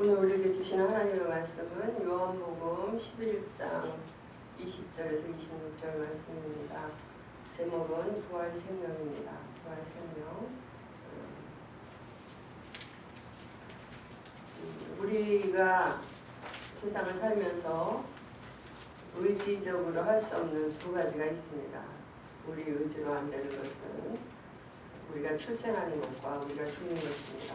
오늘 우리에게 주시는 하나님의 말씀은 요한복음 11장 20절에서 26절 말씀입니다. 제목은 부활 생명입니다. 부활 생명. 음, 우리가 세상을 살면서 의지적으로 할 수 없는 두 가지가 있습니다. 우리 의지로 안 되는 것은 우리가 출생하는 것과 우리가 죽는 것입니다.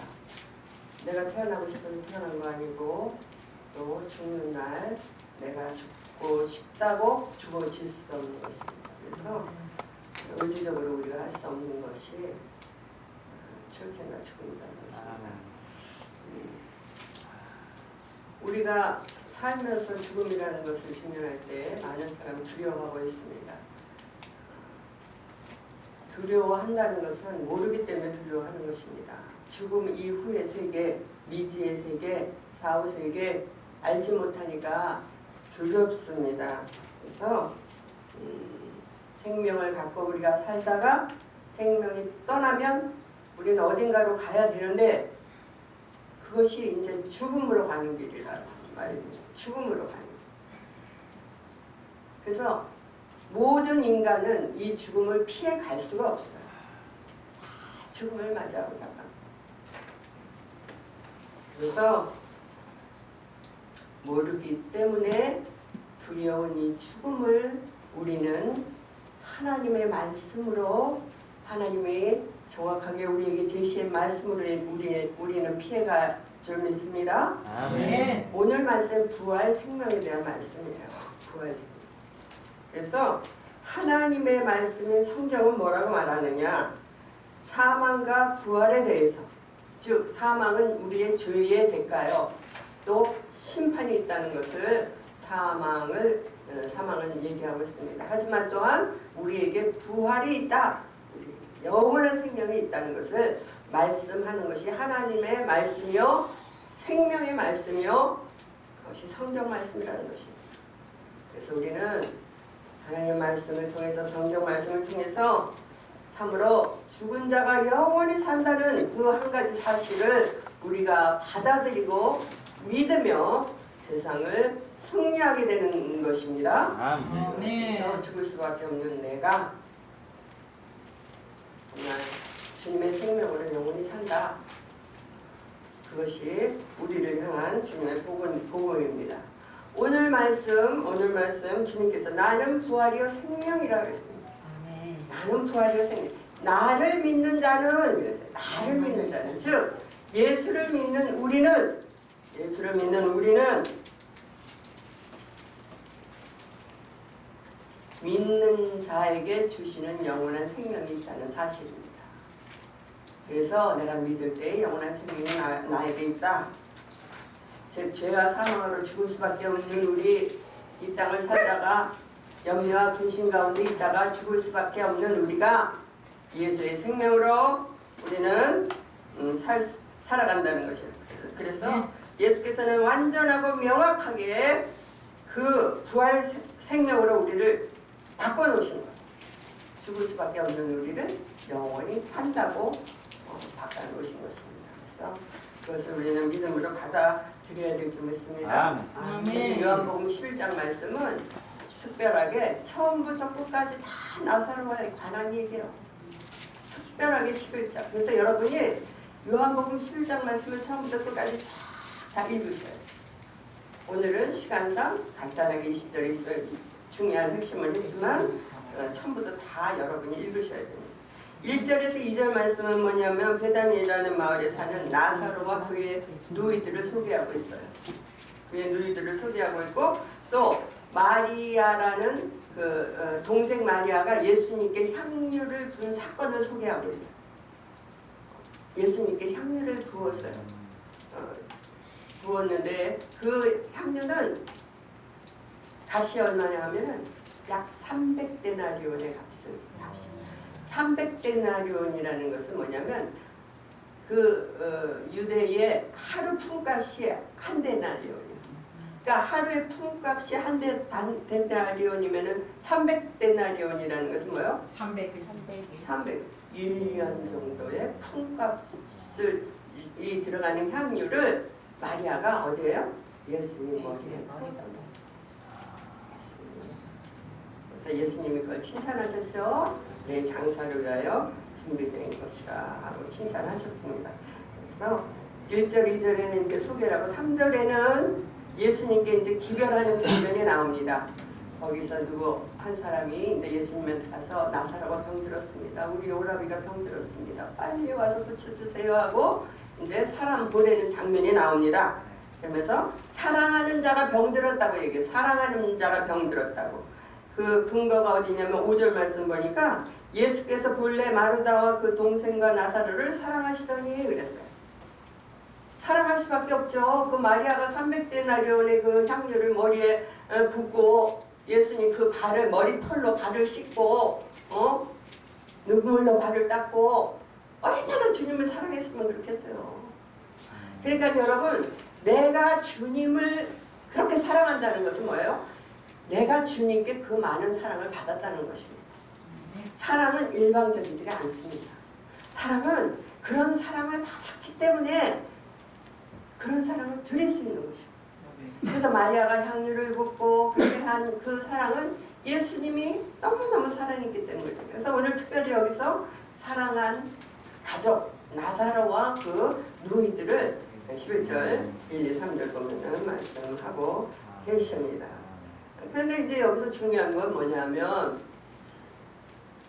내가 태어나고 싶어서 태어난 거 아니고 또 죽는 날 내가 죽고 싶다고 죽어질 수 없는 것입니다. 그래서 의지적으로 우리가 할 수 없는 것이 어, 출생과 죽음이라는 것입니다. 음, 우리가 살면서 죽음이라는 것을 직면할 때 많은 사람이 두려워하고 있습니다. 두려워한다는 것은 모르기 때문에 두려워하는 것입니다. 죽음 이후의 세계, 미지의 세계, 사후 세계 알지 못하니까 두렵습니다. 그래서 음, 생명을 갖고 우리가 살다가 생명이 떠나면 우리는 어딘가로 가야 되는데 그것이 이제 죽음으로 가는 길이라는 말입니다. 죽음으로 가는 길. 그래서 모든 인간은 이 죽음을 피해 갈 수가 없어요. 다 죽음을 맞이하고자 합니다. 그래서 모르기 때문에 두려운 이 죽음을 우리는 하나님의 말씀으로 하나님이 정확하게 우리에게 제시한 말씀으로 우리, 우리는 피해가 좀 있습니다. 아멘. 오늘 말씀 부활 생명에 대한 말씀이에요. 부활 생명. 그래서 하나님의 말씀인 성경은 뭐라고 말하느냐? 사망과 부활에 대해서 즉 사망은 우리의 죄의 대가요. 또 심판이 있다는 것을 사망을 어, 사망은 얘기하고 있습니다. 하지만 또한 우리에게 부활이 있다. 영원한 생명이 있다는 것을 말씀하는 것이 하나님의 말씀이요 생명의 말씀이요 그것이 성경 말씀이라는 것입니다. 그래서 우리는 하나님의 말씀을 통해서 성경 말씀을 통해서 참으로 죽은 자가 영원히 산다는 그 한 가지 사실을 우리가 받아들이고 믿으며 세상을 승리하게 되는 것입니다. 아멘. 그래서 죽을 수밖에 없는 내가 정말 주님의 생명으로 영원히 산다. 그것이 우리를 향한 주님의 복음, 복음입니다. 오늘 말씀, 오늘 말씀 주님께서 나는 부활이요 생명이라고 했습니다. 나는 부활이요 생명. 나를 믿는 자는 그랬어요. 나를 믿는 자는 즉 예수를 믿는 우리는 예수를 믿는 우리는 믿는 자에게 주시는 영원한 생명이 있다는 사실입니다. 그래서 내가 믿을 때 영원한 생명이 나, 나에게 있다. 즉 죄와 사망으로 죽을 수밖에 없는 우리 이 땅을 살다가 염려와 근심 가운데 있다가 죽을 수밖에 없는 우리가 예수의 생명으로 우리는 음, 살, 살아간다는 것이에요. 그래서 예수께서는 완전하고 명확하게 그 부활 생- 생명으로 우리를 바꿔놓으신 거예요. 죽을 수밖에 없는 우리를 영원히 산다고 어, 바꿔놓으신 것입니다. 그래서 그것을 우리는 믿음으로 받아 들여야 될점 있습니다. 아멘. 그래서 요한복음 11장 말씀은 특별하게 처음부터 끝까지 다 나사로와에 관한 얘기예요. 특별하게 11장. 그래서 여러분이 요한복음 11장 말씀을 처음부터 끝까지 쫙다 읽으셔야 돼요. 오늘은 시간상 간단하게 20절이 중요한 핵심을 했지만 어, 처음부터 다 여러분이 읽으셔야 됩니다. 1절에서 2절 말씀은 뭐냐면 베다니라는 마을에 사는 나사로와 그의 누이들을 소개하고 있어요. 그의 누이들을 소개하고 있고 또 마리아라는 그 어, 동생 마리아가 예수님께 향유를 준 사건을 소개하고 있어요. 예수님께 향유를 부었어요. 어, 부었는데 그 향유는 값이 얼마냐 하면은 약 300데나리온의 값을 값이 300데나리온이라는 것은 뭐냐면 그 어, 유대의 하루 품값이 한 데나리온이에요. 그러니까 하루의 품값이 한 데, 단, 데나리온이면은 300데나리온이라는 것은 뭐예요? 300. 300, 1년 정도의 품값을 이 들어가는 향유를 마리아가 어디예요? 예수님 머리에 그래서 예수님이 그걸 칭찬하셨죠. 내 장사를 위하여 준비된 것이라 하고 칭찬하셨습니다. 그래서 1절, 2절에는 이렇게 소개를 하고 3절에는 예수님께 이제 기별하는 장면이 나옵니다. 거기서 누구 한 사람이 이제 예수님한테 가서 나사로가 병들었습니다. 우리 오라비가 병들었습니다. 빨리 와서 고쳐주세요 하고 이제 사람 보내는 장면이 나옵니다. 그러면서 사랑하는 자가 병들었다고 얘기해요. 사랑하는 자가 병들었다고. 그 근거가 어디냐면 5절 말씀 보니까 예수께서 본래 마르다와 그 동생과 나사로를 사랑하시더니 그랬어요. 사랑할 수밖에 없죠. 그 마리아가 300데나리온의 그 향유를 머리에 어, 붓고 예수님 그 발을 머리털로 발을 씻고 어? 눈물로 발을 닦고 얼마나 주님을 사랑했으면 그렇겠어요. 그러니까 여러분 내가 주님을 그렇게 사랑한다는 것은 뭐예요? 내가 주님께 그 많은 사랑을 받았다는 것입니다. 사랑은 일방적이지가 않습니다. 사랑은 그런 사랑을 받았기 때문에 그런 사랑을 드릴 수 있는 것이죠. 그래서 마리아가 향유를 붓고 그렇게 한 그 사랑은 예수님이 너무너무 사랑했기 때문이죠. 그래서 오늘 특별히 여기서 사랑한 가족 나사로와 그 누이들을 11절 1, 2, 3절 보면은 말씀하고 계십니다. 그런데 이제 여기서 중요한 건 뭐냐면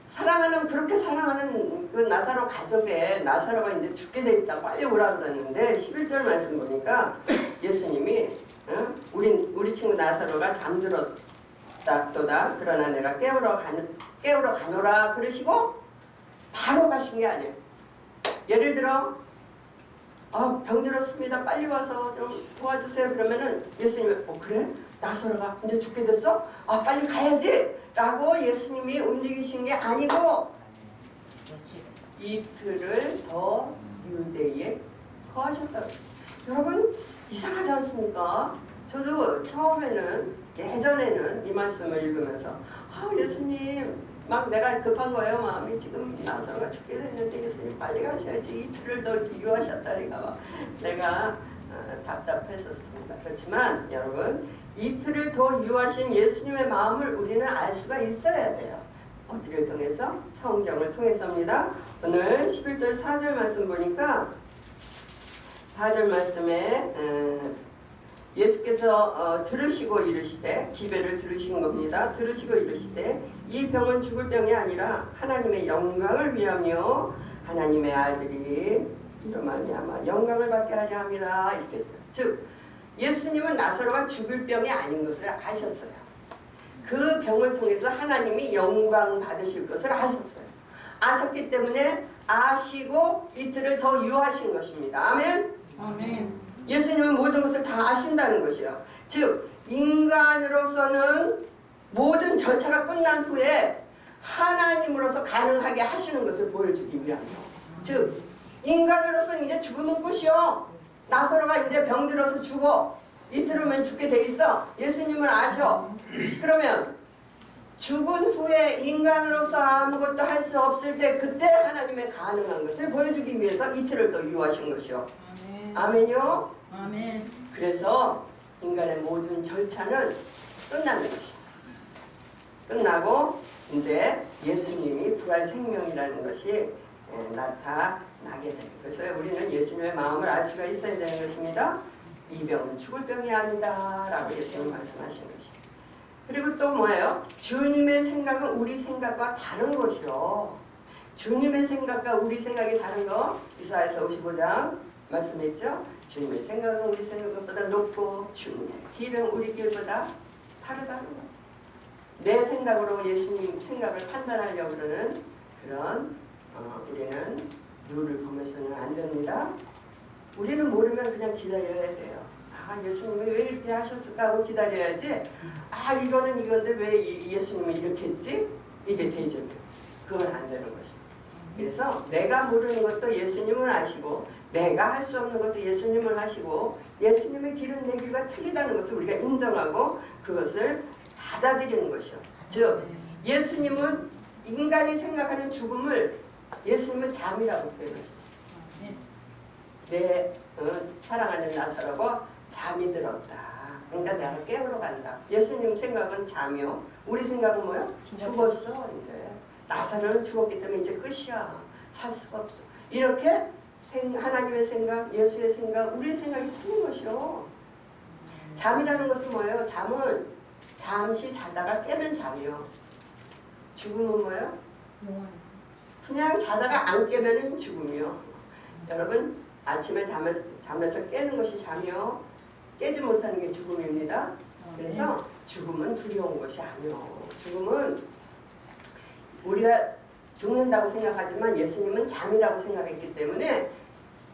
사랑하는 그렇게 사랑하는 그 나사로 가족에 나사로가 이제 죽게 돼 있다 빨리 오라 그랬는데 11절 말씀 보니까 예수님이 어? 우리 우리 친구 나사로가 잠들었다 또다 그러나 내가 깨우러 가 깨우러 가노라 그러시고 바로 가신 게 아니에요. 예를 들어 아, 병들었습니다. 빨리 와서 좀 도와주세요. 그러면은 예수님이 어 그래? 나사로가 이제 죽게 됐어? 아 빨리 가야지. 라고 예수님이 움직이신 게 아니고 이틀을 더 유대에 거하셨다고. 여러분 이상하지 않습니까? 저도 처음에는 예전에는 이 말씀을 읽으면서 아 예수님 막 내가 급한 거예요 마음이 지금 나사로가 죽게 됐는데 예수님 빨리 가셔야지 이틀을 더 유하셨다니까 막 내가 어, 답답했었습니다. 그렇지만 여러분 이틀을 더 유하신 예수님의 마음을 우리는 알 수가 있어야 돼요. 어디를 통해서? 성경을 통해서입니다. 오늘 11절 4절 말씀 보니까 4절 말씀에 음, 예수께서 어, 들으시고 이르시되 기배를 들으신 겁니다. 들으시고 이르시되 이 병은 죽을 병이 아니라 하나님의 영광을 위하며 하나님의 아들이 이로 말미암아 영광을 받게 하려 함이라 이렇게 써요. 즉 예수님은 나사로가 죽을 병이 아닌 것을 아셨어요. 그 병을 통해서 하나님이 영광 받으실 것을 아셨어요. 아셨기 때문에 아시고 이틀을 더 유하신 것입니다. 아멘. 아멘. 예수님은 모든 것을 다 아신다는 것이요. 즉 인간으로서는 모든 절차가 끝난 후에 하나님으로서 가능하게 하시는 것을 보여주기 위함이요. 즉 인간으로서는 이제 죽으면 끝이요. 나사로가 이제 병들어서 죽어. 이틀 후면 죽게 돼 있어. 예수님은 아셔. 그러면 죽은 후에 인간으로서 아무것도 할 수 없을 때 그때 하나님의 가능한 것을 보여주기 위해서 이틀을 더 유하신 것이요. 아멘. 아멘요. 아멘. 그래서 인간의 모든 절차는 끝나는 것이요. 끝나고 이제 예수님이 부활 생명이라는 것이 에, 나타 나게 되는 그래서 우리는 예수님의 마음을 알 수가 있어야 되는 것입니다. 이 병은 죽을 병이 아니다 라고 예수님 말씀하신 것이요. 그리고 또 뭐예요? 주님의 생각은 우리 생각과 다른 것이요. 주님의 생각과 우리 생각이 다른 거 이사야서 55장 말씀했죠? 주님의 생각은 우리 생각보다 높고 주님의 길은 우리 길보다 다르다는 거. 내 생각으로 예수님 생각을 판단하려고 그러는 그런 어, 우리는 룰을 보면서는 안 됩니다. 우리는 모르면 그냥 기다려야 돼요. 아 예수님이 왜 이렇게 하셨을까 하고 기다려야지. 아 이거는 이건데 왜 이- 예수님이 이렇게 했지? 이게 대접이에요. 그건 안 되는 것이죠. 그래서 내가 모르는 것도 예수님은 아시고 내가 할 수 없는 것도 예수님은 하시고 예수님의 길은 내 길과 틀리다는 것을 우리가 인정하고 그것을 받아들이는 것이요. 즉 예수님은 인간이 생각하는 죽음을 예수님은 잠이라고 표현하셨어요. 내 어, 사랑하는 나사로가 잠이 들었다. 그러니까 내가 깨우러 간다. 예수님 생각은 잠이요. 우리 생각은 뭐야? 죽었어 이제. 나사로는 죽었기 때문에 이제 끝이야. 살 수가 없어. 이렇게 생- 하나님의 생각, 예수의 생각, 우리의 생각이 틀린 것이요. 잠이라는 것은 뭐예요? 잠은 잠시 자다가 깨면 잠이요. 죽음은 뭐예요? 그냥 자다가 안 깨면은 죽음이요. 여러분 아침에 잠에서, 잠에서 깨는 것이 잠이요. 깨지 못하는 게 죽음입니다. 그래서 죽음은 두려운 것이 아니요. 죽음은 우리가 죽는다고 생각하지만 예수님은 잠이라고 생각했기 때문에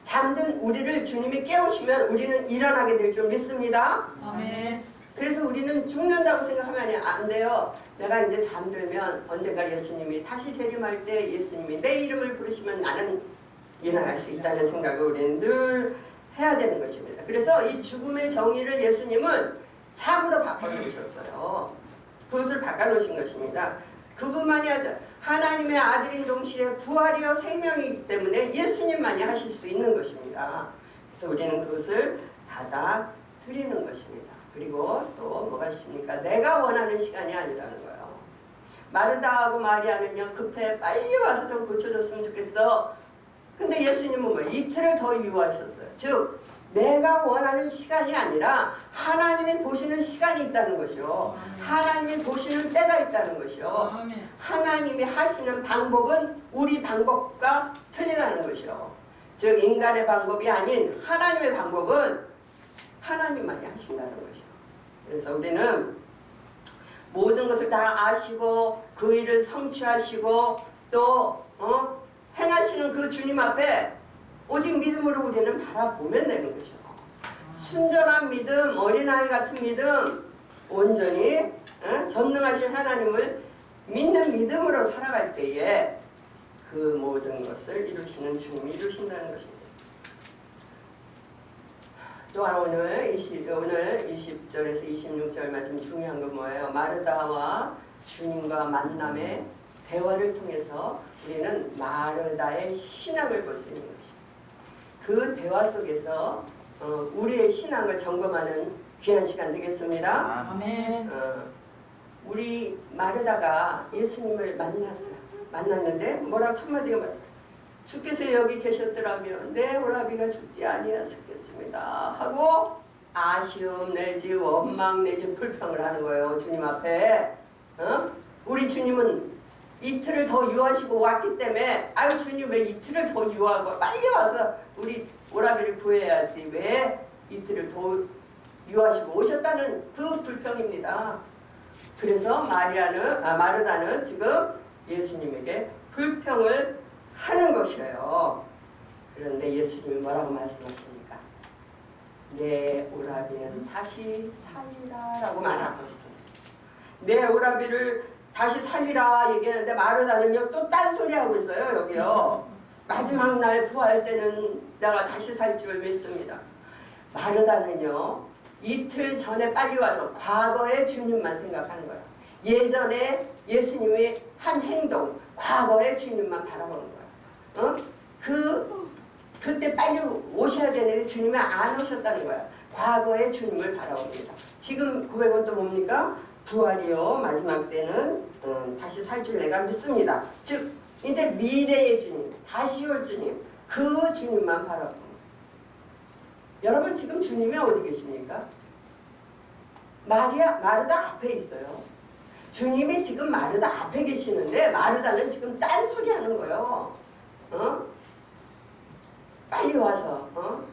잠든 우리를 주님이 깨우시면 우리는 일어나게 될 줄 믿습니다. 아멘. 그래서 우리는 죽는다고 생각하면 안 돼요. 내가 이제 잠들면 언젠가 예수님이 다시 재림할 때 예수님이 내 이름을 부르시면 나는 일어날 수 있다는 생각을 우리는 늘 해야 되는 것입니다. 그래서 이 죽음의 정의를 예수님은 삶으로 바꿔놓으셨어요. 그것을 바꿔놓으신 것입니다. 그것만이 아니라 하나님의 아들인 동시에 부활이요 생명이기 때문에 예수님만이 하실 수 있는 것입니다. 그래서 우리는 그것을 받아들이는 것입니다. 그리고 또 뭐가 있습니까? 내가 원하는 시간이 아니라는 거예요. 마르다하고 마리아는요 급해 빨리 와서 좀 고쳐줬으면 좋겠어. 근데 예수님은 뭐 이틀을 더 유하셨어요. 즉 내가 원하는 시간이 아니라 하나님이 보시는 시간이 있다는 것이요. 하나님이 보시는 때가 있다는 것이요. 하나님이 하시는 방법은 우리 방법과 틀리다는 것이요. 즉 인간의 방법이 아닌 하나님의 방법은 하나님만이 하신다는 것이요. 그래서 우리는 모든 것을 다 아시고 그 일을 성취하시고 또 어? 행하시는 그 주님 앞에 오직 믿음으로 우리는 바라보면 되는 것이요. 순전한 믿음, 어린아이 같은 믿음, 온전히 어? 전능하신 하나님을 믿는 믿음으로 살아갈 때에 그 모든 것을 이루시는 주님이 이루신다는 것입니다. 또한 오늘 20, 오늘 20절에서 26절 말씀 중요한 건 뭐예요? 마르다와 주님과 만남의 대화를 통해서 우리는 마르다의 신앙을 볼 수 있는 것입니다. 그 대화 속에서 어, 우리의 신앙을 점검하는 귀한 시간 되겠습니다. 아멘. 어, 우리 마르다가 예수님을 만났어요. 만났는데 뭐라고 첫 마디가 말 주께서 여기 계셨더라면 내 오라비가 죽지 아니었 겠습니다. 하고 아쉬움 내지 원망 내지 불평을 하는 거예요. 주님 앞에. 어? 우리 주님은 이틀을 더 유하시고 왔기 때문에 아유 주님 왜 이틀을 더 유하고 빨리 와서 우리 오라비를 구해야지 왜 이틀을 더 유하시고 오셨다는 그 불평입니다. 그래서 마리아는 아 마르다는 지금 예수님에게 불평을 하는 것이에요. 그런데 예수님이 뭐라고 말씀하십니까? 내 오라비는 다시 살리라 라고 말하고 있습니다. 내 오라비를 다시 살리라 얘기하는데 마르다는요 또 딴소리 하고 있어요 여기요. 마지막 날 부활 때는 내가 다시 살 줄 믿습니다. 마르다는요 이틀 전에 빨리 와서 과거의 주님만 생각하는 거예요. 예전에 예수님이 한 행동, 과거의 주님만 바라보는 거예요. 어? 그 그때 빨리 오셔야 되는데 주님이 안 오셨다는 거예요. 과거의 주님을 바라봅니다. 지금 고백은 또 뭡니까? 부활이요. 마지막 때는 음, 다시 살 줄 내가 믿습니다. 즉 이제 미래의 주님, 다시 올 주님, 그 주님만 바라봅니다. 여러분 지금 주님이 어디 계십니까? 마리아 마르다 앞에 있어요. 주님이 지금 마르다 앞에 계시는데 마르다는 지금 딴소리 하는 거예요. 어? 빨리 와서 어?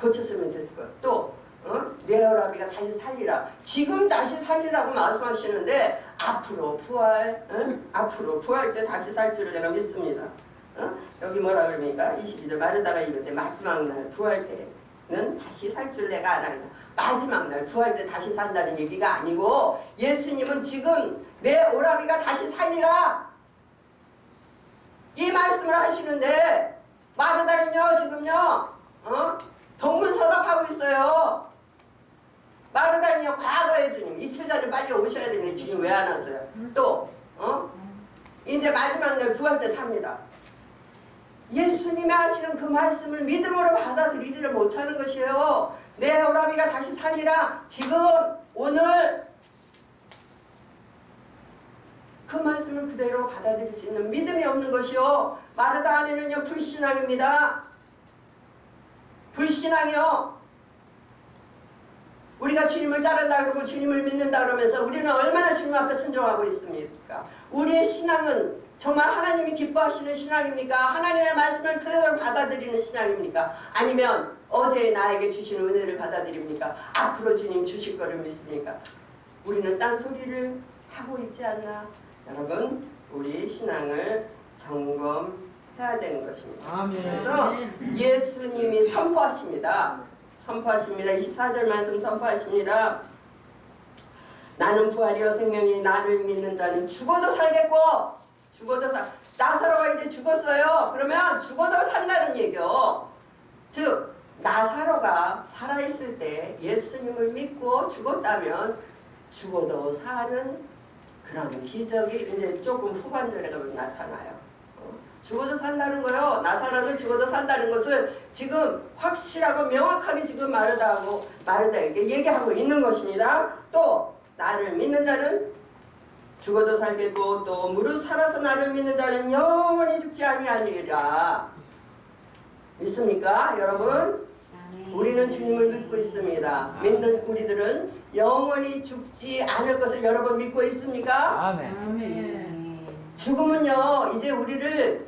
고쳤으면 될 것. 또 어? 네오라비가 다시 살리라. 지금 다시 살리라고 말씀하시는데 앞으로 부활, 어? 앞으로 부활 때 다시 살 줄을 내가 믿습니다. 어? 여기 뭐라 그럽니까? 22절 마르다가 이르되 마지막 날 부활 때는 다시 살 줄 내가 알아니다. 마지막 날 부활 때 다시 산다는 얘기가 아니고 예수님은 지금 내 오라비가 다시 살리라 이 말씀을 하시는데 마르다는요 지금요 어? 동문서답하고 있어요. 마르다는요 과거의 주님 이틀 전에 빨리 오셔야 되는데 주님 왜 안 왔어요? 또 어? 이제 마지막 날 부활 때 삽니다. 예수님이 하시는 그 말씀을 믿음으로 받아들이지를 못하는 것이에요. 내 오라비가 다시 살리라. 지금 오늘 그 말씀을 그대로 받아들일 수 있는 믿음이 없는 것이요. 마르다 안에는요 불신앙입니다. 불신앙이요. 우리가 주님을 따른다 그러고 주님을 믿는다 그러면서 우리는 얼마나 주님 앞에 순종하고 있습니까? 우리의 신앙은 정말 하나님이 기뻐하시는 신앙입니까? 하나님의 말씀을 그대로 받아들이는 신앙입니까? 아니면 어제 나에게 주신 은혜를 받아들입니까? 앞으로 주님 주실 거를 믿습니까? 우리는 딴소리를 하고 있지 않나? 여러분, 우리 신앙을 점검해야 되는 것입니다. 아멘. 그래서 예수님이 선포하십니다. 선포하십니다. 24절 말씀 선포하십니다. 나는 부활이요 생명이 나를 믿는 자는 죽어도 살겠고 죽어도 살 나사로가 이제 죽었어요. 그러면 죽어도 산다는 얘기요. 즉 나사로가 살아있을 때 예수님을 믿고 죽었다면 죽어도 사는 그런 기적이 이제 조금 후반절에 가면 나타나요. 어? 죽어도 산다는 거요. 나사로는 죽어도 산다는 것을 지금 확실하고 명확하게 지금 마르다하고 마르다에게 얘기하고 있는 것입니다. 또 나를 믿는 자는 죽어도 살겠고 또 무릇 살아서 나를 믿는 자는 영원히 죽지 아니하리라. 믿습니까, 여러분? 우리는 주님을 믿고 있습니다. 믿는 우리들은 영원히 죽지 않을 것을 여러분 믿고 있습니까? 아멘. 아멘. 죽음은요, 이제 우리를,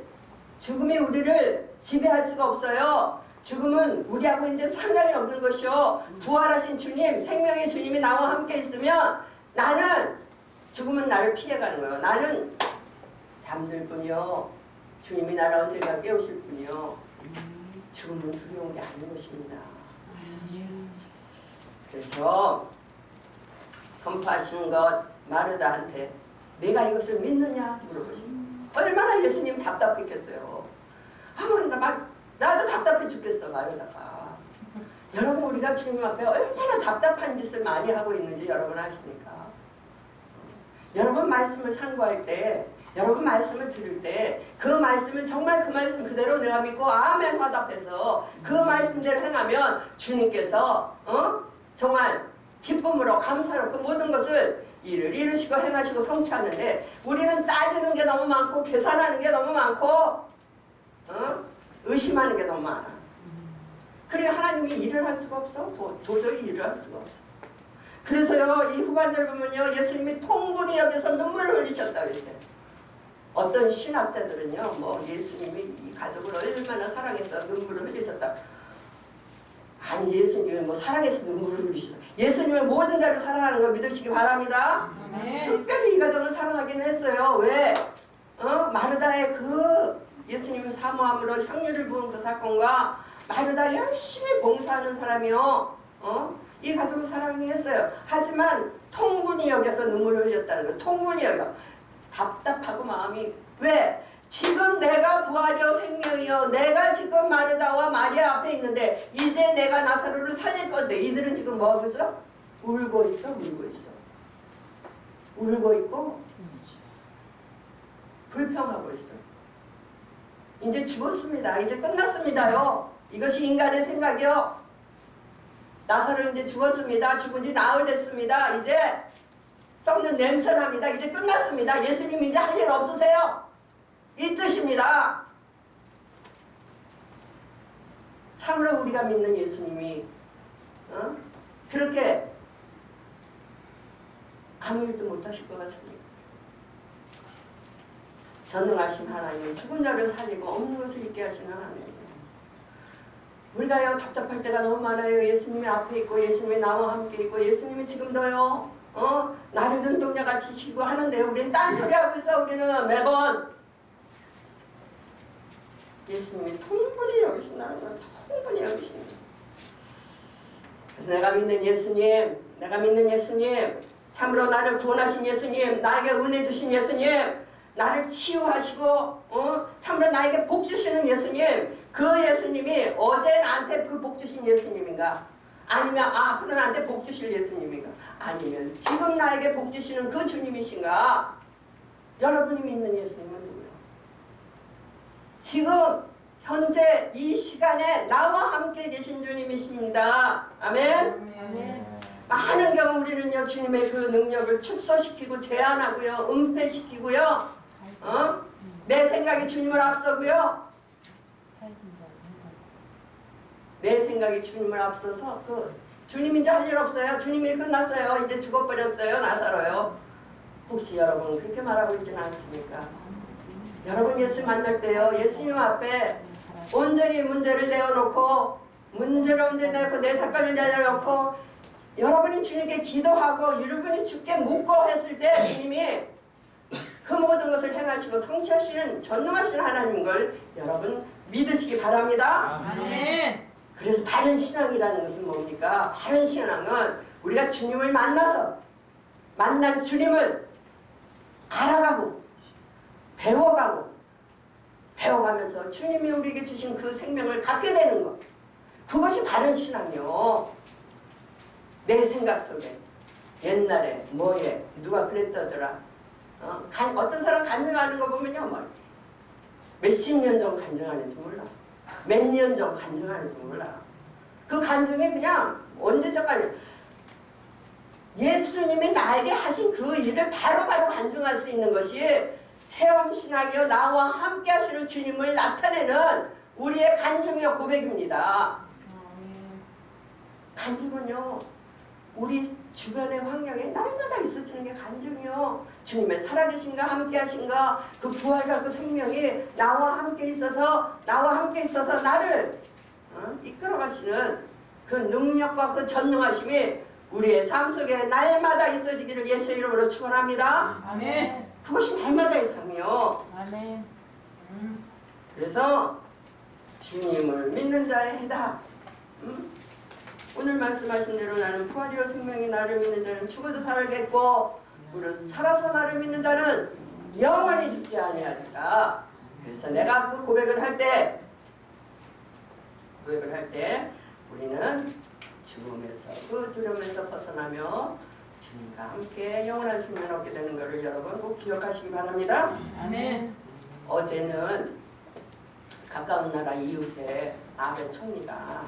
죽음이 우리를 지배할 수가 없어요. 죽음은 우리하고 이제 상관이 없는 것이요. 부활하신 주님, 생명의 주님이 나와 함께 있으면 나는, 죽음은 나를 피해가는 거예요. 나는 잠들 뿐이요. 주님이 나를 언젠가 깨우실 뿐이요. 죽음은 두려운 게 아닌 것입니다. 그래서 선포하신 것 마르다한테 내가 이것을 믿느냐 물어보십니다. 얼마나 예수님 답답했겠어요. 아무리 나 막, 나도 답답해 죽겠어 마르다가. 여러분 우리가 주님 앞에 얼마나 답답한 짓을 많이 하고 있는지 여러분 아십니까? 여러분 말씀을 상고할 때 여러분 말씀을 들을 때 그 말씀을 정말 그 말씀 그대로 내가 믿고 아멘 화답해서 그 말씀대로 행하면 주님께서 어? 정말 기쁨으로 감사로 그 모든 것을 일을 이루시고 행하시고 성취하는데 우리는 따지는 게 너무 많고 계산하는 게 너무 많고 어? 의심하는 게 너무 많아. 그래 하나님이 일을 할 수가 없어. 도, 도저히 일을 할 수가 없어. 그래서요 이 후반절 보면요 예수님이 통분히 여기서 눈물을 흘리셨다 그랬어요. 어떤 신학자들은요 뭐 예수님이 이 가족을 얼마나 사랑해서 눈물을 흘리셨다. 아니 예수님은 뭐 사랑해서 눈물을 흘리셨어. 예수님은 모든 자를 사랑하는 걸 믿으시기 바랍니다. 아멘. 특별히 이 가정을 사랑하긴 했어요. 왜? 어? 마르다의 그 예수님 사모함으로 향유를 부은 그 사건과 마르다 열심히 봉사하는 사람이요. 어? 이 가족을 사랑했어요. 하지만 통분이 여겨서 눈물을 흘렸다는 거예요. 통분이 여겨. 답답하고 마음이 왜? 지금 내가 부활이요 생명이요 내가 지금 마르다와 마리아 앞에 있는데 이제 내가 나사로를 살릴 건데 이들은 지금 뭐 있어? 울고 있어 울고 있어. 울고 있고 불평하고 있어. 이제 죽었습니다. 이제 끝났습니다요. 이것이 인간의 생각이요. 나사로 이제 죽었습니다. 죽은 지 나흘 됐습니다. 이제 썩는 냄새납니다. 이제 끝났습니다. 예수님 이제 할 일 없으세요 이 뜻입니다. 참으로 우리가 믿는 예수님이 어? 그렇게 아무 일도 못하실 것 같습니다. 전능하신 하나님은 죽은 자를 살리고 없는 것을 있게 하시는 하나님이에요. 우리가요 답답할 때가 너무 많아요. 예수님이 앞에 있고 예수님이 나와 함께 있고 예수님이 지금도요 어 나를 눈동자 같이 치고 하는데 우리는 딴소리 하고 있어 우리는 매번 예수님이 통분히 여기신다는 걸 통분히 여기신다. 그래서 내가 믿는 예수님, 내가 믿는 예수님, 참으로 나를 구원하신 예수님, 나에게 은혜 주신 예수님, 나를 치유하시고, 어? 참으로 나에게 복 주시는 예수님, 그 예수님이 어제 나한테 그 복 주신 예수님인가? 아니면 아, 앞으로 나한테 복 주실 예수님인가? 아니면 지금 나에게 복 주시는 그 주님이신가? 여러분이 믿는 예수님은? 지금 현재 이 시간에 나와 함께 계신 주님이십니다. 아멘. 아멘. 많은 경우 우리는요 주님의 그 능력을 축소시키고 제한하고요 은폐시키고요 어? 내 생각이 주님을 앞서고요 내 생각이 주님을 앞서서 그 주님 이제 할 일 없어요 주님이 끝났어요 이제 죽어버렸어요 나사로요 혹시 여러분 그렇게 말하고 있지는 않습니까 여러분 예수 만날 때요 예수님 앞에 온전히 문제를 내어놓고 문제를 온전히 내고 내 사건을 내려놓고 여러분이 주님께 기도하고 여러분이 주께 묻고 했을 때 주님이 그 모든 것을 행하시고 성취하시는 전능하신 하나님 걸 여러분 믿으시기 바랍니다. 아멘. 그래서 바른 신앙이라는 것은 뭡니까? 바른 신앙은 우리가 주님을 만나서 만난 주님을 알아가고 배워가고 배워가면서 주님이 우리에게 주신 그 생명을 갖게 되는 것. 그것이 바른 신앙이요. 내 생각 속에 옛날에 뭐에 누가 그랬더더라. 어, 간, 어떤 사람 간증하는 거 보면요. 뭐 몇십 년 전 간증하는지 몰라. 몇 년 전 간증하는지 몰라. 그 간증이 그냥 언제적까지 예수님이 나에게 하신 그 일을 바로바로 간증할 수 있는 것이 체험신학이요 나와 함께 하시는 주님을 나타내는 우리의 간증이요 고백입니다. 간증은요 우리 주변의 환경에 날마다 있어지는 게 간증이요 주님의 살아계신가 함께 하신가 그 부활과 그 생명이 나와 함께 있어서 나와 함께 있어서 나를 어? 이끌어 가시는 그 능력과 그 전능하심이 우리의 삶 속에 날마다 있어지기를 예수 이름으로 축원합니다. 아멘. 그것이 날마다 이상이요. 아멘. 음. 그래서 주님을 믿는 자의 해답. 음? 오늘 말씀하신 대로 나는 부활이요 생명이 나를 믿는 자는 죽어도 살겠고 무릇 살아서 나를 믿는 자는 영원히 죽지 아니하리라. 그래서 내가 그 고백을 할 때 고백을 할 때 우리는 죽음에서 그 두려움에서 벗어나며 주님과 함께 영원한 생명을 얻게 되는 것을 여러분 꼭 기억하시기 바랍니다. 아멘. 어제는 가까운 나라 이웃의 아베 총리가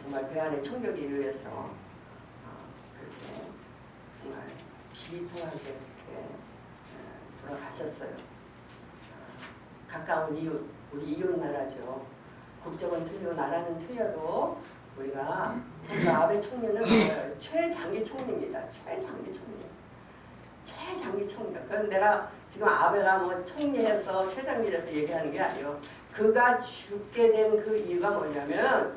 정말 그 안에 총격에 의해서 어, 그렇게 정말 비통하게 그렇게 어, 돌아가셨어요. 어, 가까운 이웃, 우리 이웃 나라죠. 국적은 틀리고 나라는 틀려도 우리가 정말 아베 총리는? 최장기 총리입니다. 최장기 총리. 최장기 총리다. 그건 내가 지금 아베가 뭐 총리해서 최장기라서 얘기하는 게 아니에요. 그가 죽게 된 그 이유가 뭐냐면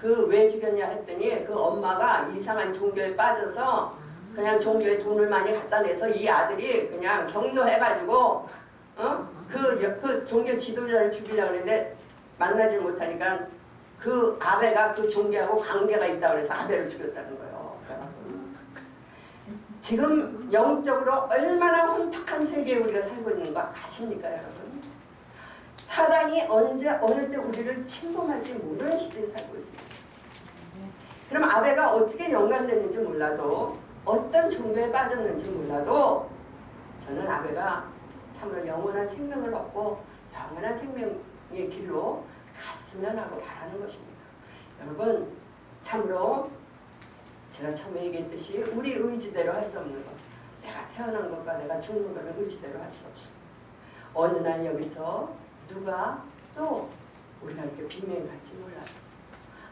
그왜 죽였냐 했더니 그 엄마가 이상한 종교에 빠져서 그냥 종교에 돈을 많이 갖다 내서 이 아들이 그냥 경로해가지고 어? 그, 여- 그 종교 지도자를 죽이려고 했는데 만나질 못하니까 그 아베가 그 종교하고 관계가 있다고 그래서 아베를 죽였다는 거예요. 그러니까 지금 영적으로 얼마나 혼탁한 세계에 우리가 살고 있는 거 아십니까 여러분? 사단이 언제 어느 때 우리를 침범할지 모르는 시대에 살고 있습니다. 그럼 아베가 어떻게 연관됐는지 몰라도 어떤 종교에 빠졌는지 몰라도 저는 아베가 참으로 영원한 생명을 얻고 영원한 생명 의 길로 갔으면 하고 바라는 것입니다. 여러분 참으로 제가 처음에 얘기했듯이 우리 의지대로 할 수 없는 것. 내가 태어난 것과 내가 죽는 것은 의지대로 할 수 없어. 어느 날 여기서 누가 또 우리가 이렇게 비명이 갈지 몰라요.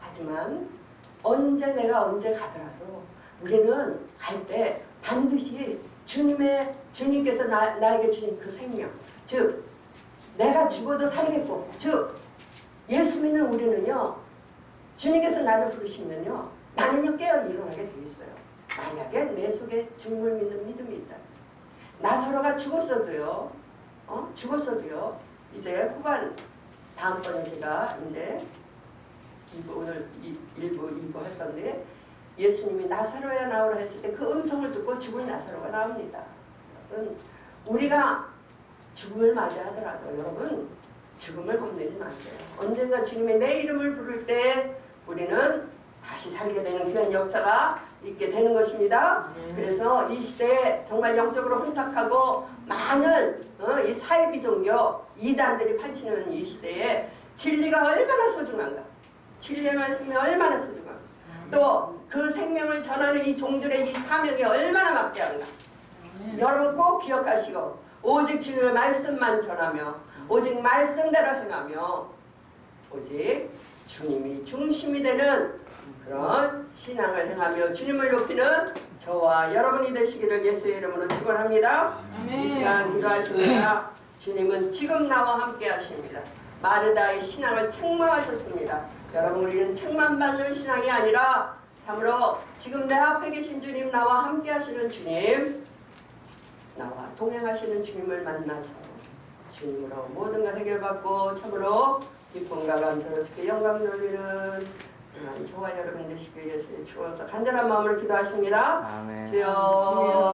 하지만 언제 내가 언제 가더라도 우리는 갈 때 반드시 주님의 주님께서 나, 나에게 주신 그 생명, 즉 내가 죽어도 살겠고, 즉 예수 믿는 우리는요 주님께서 나를 부르시면요 나는요 깨어 일어나게 돼 있어요. 만약에 내 속에 주님을 믿는 믿음이 있다. 나 서로가 죽었어도요, 어? 죽었어도요, 이제 후반 다음번에 제가 이제 이부 오늘 이, 일부 이부 할 건데 예수님이 나사로야 나오라 했을 때 그 음성을 듣고 죽은 나사로가 나옵니다. 우리가 죽음을 맞이하더라도 여러분 죽음을 겁내지 마세요. 언젠가 주님의 내 이름을 부를 때 우리는 다시 살게 되는 귀한 역사가 있게 되는 것입니다. 그래서 이 시대에 정말 영적으로 혼탁하고 많은 어, 이 사이비 종교 이단들이 판치는 이 시대에 진리가 얼마나 소중한가 진리의 말씀이 얼마나 소중한가 또 그 생명을 전하는 이 종들의 이 사명이 얼마나 막대한가 아멘. 여러분 꼭 기억하시고 오직 주님의 말씀만 전하며 오직 말씀대로 행하며 오직 주님이 중심이 되는 그런 신앙을 행하며 주님을 높이는 저와 여러분이 되시기를 예수의 이름으로 축원합니다. 이 시간 기도하십니다. 주님은 지금 나와 함께 하십니다. 마르다의 신앙을 책망하셨습니다. 여러분 우리는 책망받는 신앙이 아니라 참으로 지금 내 앞에 계신 주님 나와 함께 하시는 주님 동행하시는 주님을 만나서 주님으로 모든 걸 해결받고 참으로 기쁨과 감사로 주께 영광 돌리는 저와 여러분 되시길 예수의 축원서 간절한 마음으로 기도하십니다. 아멘. 주여